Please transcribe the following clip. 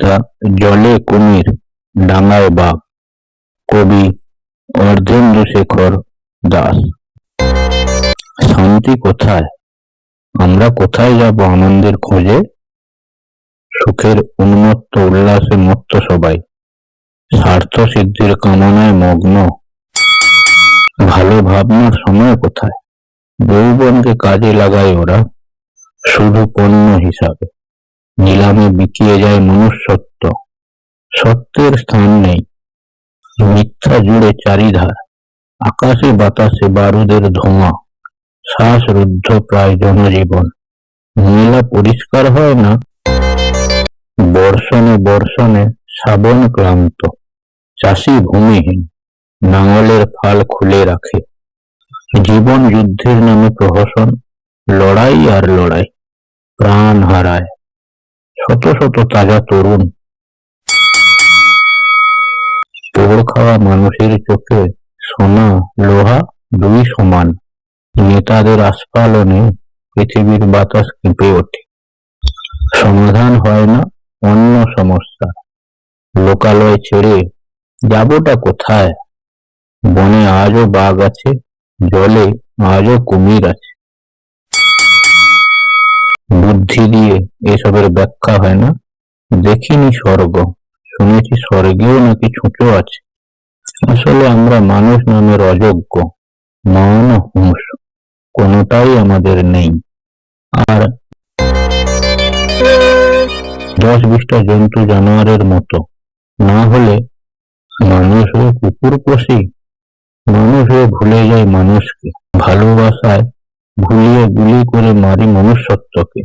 কবিতা জলে কুমির, ডাঙায় বাঘ। কবি অর্ধেন্দু শেখর দাস। শান্তি কোথায়? আমরা কোথায় যাব আনন্দের খোঁজে? সুখের উন্মত্ত উল্লাসে মত্ত সবাই। স্বার্থ সিদ্ধির কামনায় মগ্ন। ভালো ভাবনার সময় কোথায়? যৌবনকে কাজে লাগায় ওরা। শুধু পণ্য হিসাবে। নিলামে বিকিয়ে যায় মনুষ্যত্ব। সত্যের স্থান নেই। মিথ্যা জুড়ে চারিধার। আকাশে বাতাসে বারুদের ধোঁয়া। শ্বাসরুদ্ধ প্রায় জনজীবন। মেলা পরিষ্কার হয় না? বর্ষণে বর্ষণে শ্রাবণ ক্লান্ত। চাষি ভূমিহীন। নাঙলের ফাল খুলে রাখে। জীবন যুদ্ধের নামে প্রহসন। লড়াই আর লড়াই। প্রাণ হারায়। শত শত তাজা তরুণ। তোড় খাওয়া মানুষের চোখে সোনা, লোহা দুই সমান। নেতাদের আস্ফালনে পৃথিবীর বাতাস কেঁপে ওঠে। সমাধান হয় না অন্য সমস্যা। লোকালয় ছেড়ে যাবোটা কোথায়? বনে আজও বাঘ আছে, জলে আজও কুমির আছে। বুদ্ধি দিয়ে এসবের ব্যাখ্যা হয় না। দেখিনি স্বর্গ, শুনেছি স্বর্গেও নাকি ছুঁচো আছে। আসলে আমরা মানুষ নামের অযোগ্য নন হুঁশ, কোনোটাই আমাদের নেই। আর দশ বিশটা জন্তু জানোয়ারের মতো, না হলে মানুষ হয়ে কুকুর পোষি? মানুষ হয়ে ভুলে যায় মানুষকে, ভালোবাসায় ভুলিয়ে গুলি করে মারি মনুষ্যত্বকে।